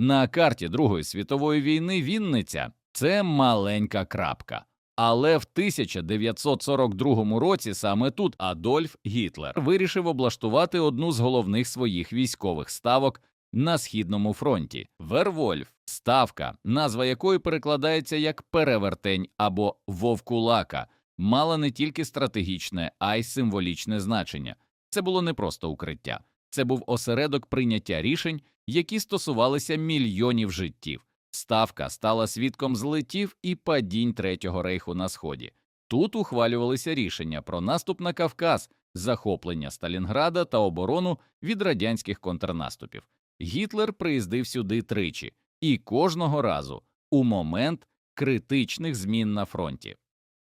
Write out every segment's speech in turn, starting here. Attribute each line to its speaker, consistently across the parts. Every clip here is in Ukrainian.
Speaker 1: На карті Другої світової війни Вінниця це маленька крапка. Але в 1942 році саме тут Адольф Гітлер вирішив облаштувати одну з головних своїх військових ставок на східному фронті Вервольф, ставка, назва якої перекладається як перевертень або вовкулака, мала не тільки стратегічне, а й символічне значення. Це було не просто укриття, це був осередок прийняття рішень, які стосувалися мільйонів життів. Ставка стала свідком злетів і падінь Третього рейху на сході. Тут ухвалювалися рішення про наступ на Кавказ, захоплення Сталінграда та оборону від радянських контрнаступів. Гітлер приїздив сюди тричі, і кожного разу у момент критичних змін на фронті.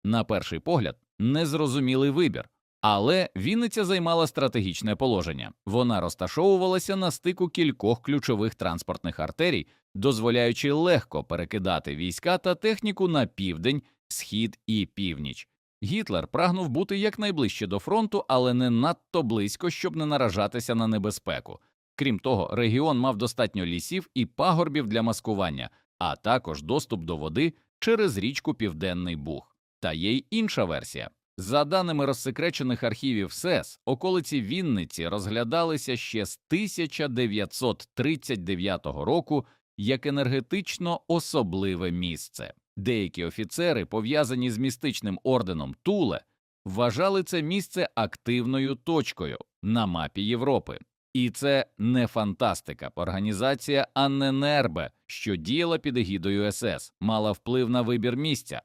Speaker 1: На перший погляд, незрозумілий вибір, але Вінниця займала стратегічне положення. Вона розташовувалася на стику кількох ключових транспортних артерій, дозволяючи легко перекидати війська та техніку на південь, схід і північ. Гітлер прагнув бути якнайближче до фронту, але не надто близько, щоб не наражатися на небезпеку. Крім того, регіон мав достатньо лісів і пагорбів для маскування, а також доступ до води через річку Південний Буг. Та є й інша версія. За даними розсекречених архівів СЕС, околиці Вінниці розглядалися ще з 1939 року як енергетично особливе місце. Деякі офіцери, пов'язані з містичним орденом Туле, вважали це місце активною точкою на мапі Європи. І це не фантастика. Організація Анненербе, що діяла під егідою СС, мала вплив на вибір місця.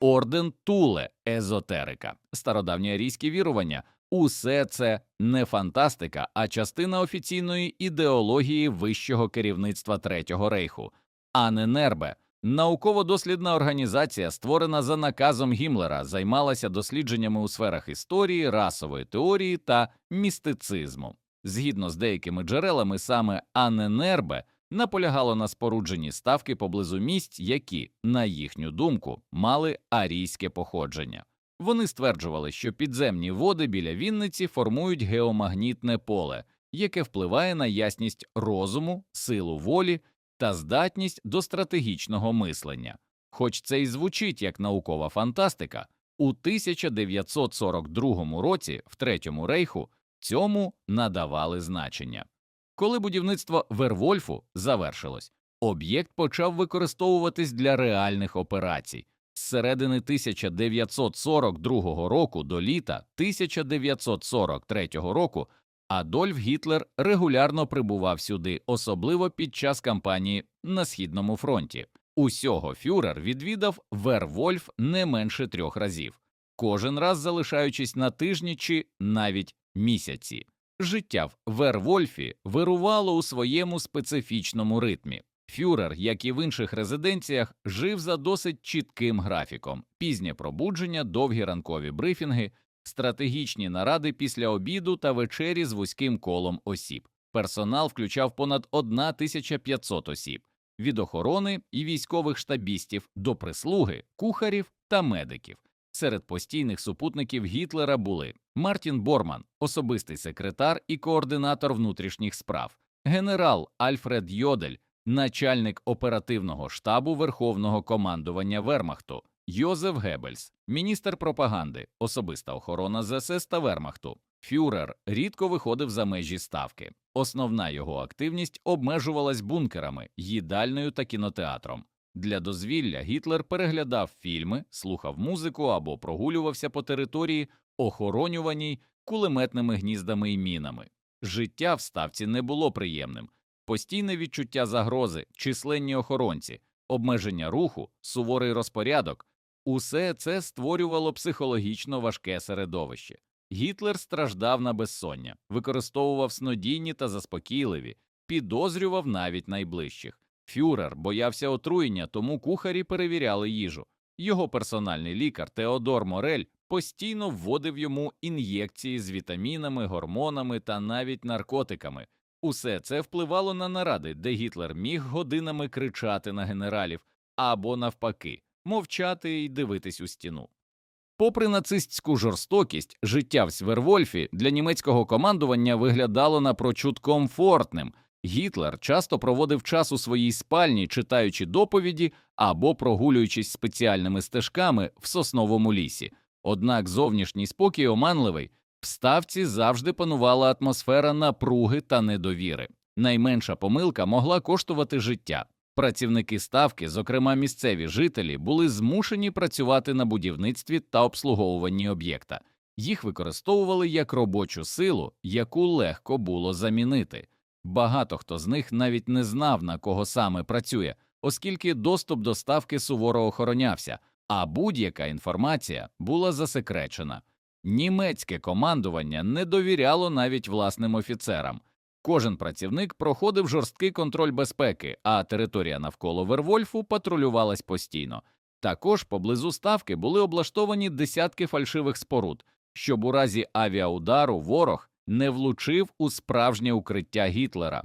Speaker 1: Орден Туле, езотерика, стародавні арійські вірування усе це не фантастика, а частина офіційної ідеології вищого керівництва Третього рейху. Аненербе науково-дослідна організація, створена за наказом Гімлера, займалася дослідженнями у сферах історії, расової теорії та містицизму. Згідно з деякими джерелами, саме Аненербе наполягало на спорудженні ставки поблизу місць, які, на їхню думку, мали арійське походження. Вони стверджували, що підземні води біля Вінниці формують геомагнітне поле, яке впливає на ясність розуму, силу волі та здатність до стратегічного мислення. Хоч це й звучить як наукова фантастика, у 1942 році в Третьому рейху цьому надавали значення. Коли будівництво Вервольфу завершилось, об'єкт почав використовуватись для реальних операцій. З середини 1942 року до літа 1943 року Адольф Гітлер регулярно прибував сюди, особливо під час кампанії на східному фронті. Усього фюрер відвідав Вервольф не менше трьох разів, кожен раз залишаючись на тижні чи навіть місяці. Життя в Вервольфі вирувало у своєму специфічному ритмі. Фюрер, як і в інших резиденціях, жив за досить чітким графіком: пізнє пробудження, довгі ранкові брифінги, стратегічні наради після обіду та вечері з вузьким колом осіб. Персонал включав понад 1500 осіб від охорони і військових штабістів до прислуги, кухарів та медиків. Серед постійних супутників Гітлера були Мартін Борман, особистий секретар і координатор внутрішніх справ, генерал Альфред Йодель, начальник оперативного штабу Верховного командування Вермахту, Йозеф Геббельс, міністр пропаганди, особиста охорона ЗСС та Вермахту. Фюрер рідко виходив за межі ставки. Основна його активність обмежувалась бункерами, їдальною та кінотеатром. Для дозвілля Гітлер переглядав фільми, слухав музику або прогулювався по території, охоронюваній кулеметними гніздами і мінами. Життя в ставці не було приємним, постійне відчуття загрози, численні охоронці, обмеження руху, суворий розпорядок усе це створювало психологічно важке середовище. Гітлер страждав на безсоння, використовував снодійні та заспокійливі, підозрював навіть найближчих. Фюрер боявся отруєння, тому кухарі перевіряли їжу. Його персональний лікар Теодор Морель постійно вводив йому ін'єкції з вітамінами, гормонами та навіть наркотиками. Усе це впливало на наради, де Гітлер міг годинами кричати на генералів або, навпаки, мовчати і дивитись у стіну. Попри нацистську жорстокість, життя в Свервольфі для німецького командування виглядало напрочуд комфортним. Гітлер часто проводив час у своїй спальні, читаючи доповіді або прогулюючись спеціальними стежками в сосновому лісі. Однак зовнішній спокій оманливий, в ставці завжди панувала атмосфера напруги та недовіри. Найменша помилка могла коштувати життя. Працівники ставки, зокрема місцеві жителі, були змушені працювати на будівництві та обслуговуванні об'єкта. Їх використовували як робочу силу, яку легко було замінити. Багато хто з них навіть не знав, на кого саме працює, оскільки доступ до ставки суворо охоронявся, а будь-яка інформація була засекречена. Німецьке командування не довіряло навіть власним офіцерам. Кожен працівник проходив жорсткий контроль безпеки, а територія навколо Вервольфу патрулювалась постійно. Також поблизу ставки були облаштовані десятки фальшивих споруд, щоб у разі авіаудару ворог не влучив у справжнє укриття Гітлера.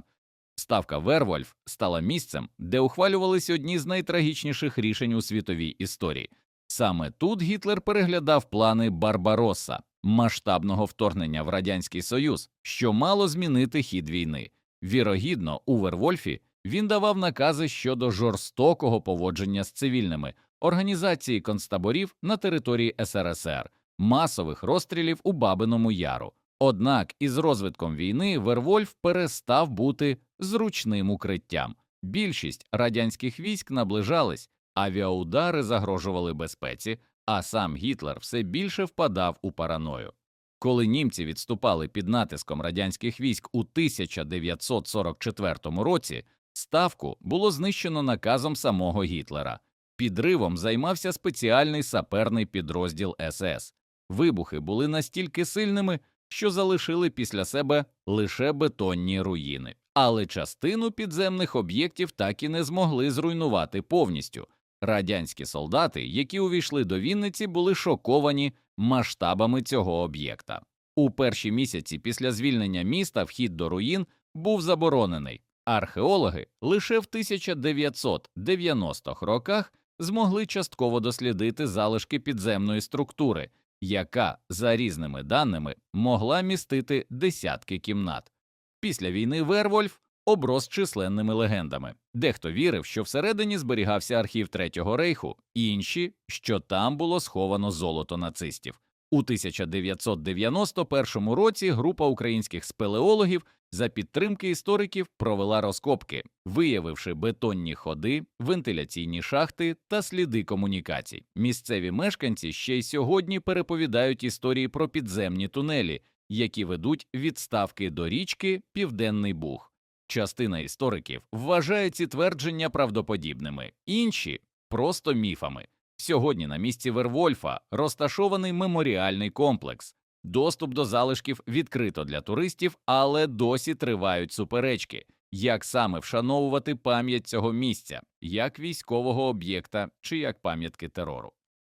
Speaker 1: Ставка Вервольф стала місцем, де ухвалювалися одні з найтрагічніших рішень у світовій історії. Саме тут Гітлер переглядав плани Барбаросса, масштабного вторгнення в Радянський Союз, що мало змінити хід війни. Вірогідно, у Вервольфі він давав накази щодо жорстокого поводження з цивільними, організації концтаборів на території СРСР, масових розстрілів у Бабиному Яру. Однак із розвитком війни Вервольф перестав бути зручним укриттям. Більшість радянських військ наближались, авіаудари загрожували безпеці, а сам Гітлер все більше впадав у параною. Коли німці відступали під натиском радянських військ у 1944 році, ставку було знищено наказом самого Гітлера. Підривом займався спеціальний саперний підрозділ СС. Вибухи були настільки сильними, що залишили після себе лише бетонні руїни, але частину підземних об'єктів так і не змогли зруйнувати повністю. Радянські солдати, які увійшли до Вінниці, були шоковані масштабами цього об'єкта. У перші місяці після звільнення міста вхід до руїн був заборонений. Археологи лише в 1990-х роках змогли частково дослідити залишки підземної структури, яка, за різними даними, могла містити десятки кімнат. Після війни Вервольф оброс численними легендами. Дехто вірив, що всередині зберігався архів Третього рейху, інші, що там було сховано золото нацистів. У 1991 році група українських спелеологів за підтримки істориків провела розкопки, виявивши бетонні ходи, вентиляційні шахти та сліди комунікацій. Місцеві мешканці ще й сьогодні переповідають історії про підземні тунелі, які ведуть від ставки до річки Південний Буг. Частина істориків вважає ці твердження правдоподібними, інші просто міфами. Сьогодні на місці Вервольфа розташований меморіальний комплекс. Доступ до залишків відкрито для туристів, але досі тривають суперечки, як саме вшановувати пам'ять цього місця, як військового об'єкта чи як пам'ятки терору.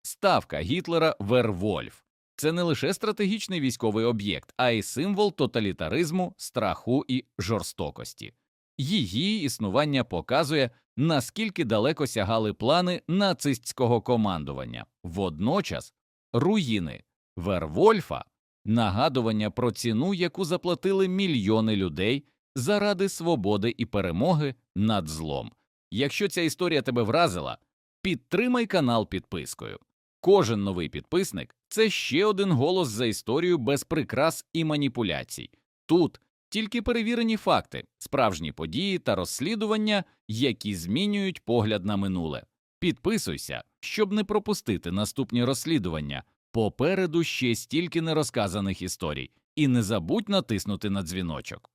Speaker 1: Ставка Гітлера Вервольф це не лише стратегічний військовий об'єкт, а й символ тоталітаризму, страху і жорстокості. Її існування показує, наскільки далеко сягали плани нацистського командування. Водночас руїни Вервольфа нагадування про ціну, яку заплатили мільйони людей заради свободи і перемоги над злом. Якщо ця історія тебе вразила, підтримай канал підпискою. Кожен новий підписник це ще один голос за історію без прикрас і маніпуляцій. Тут тільки перевірені факти, справжні події та розслідування, які змінюють погляд на минуле. Підписуйся, щоб не пропустити наступні розслідування. Попереду ще стільки нерозказаних історій, і не забудь натиснути на дзвіночок.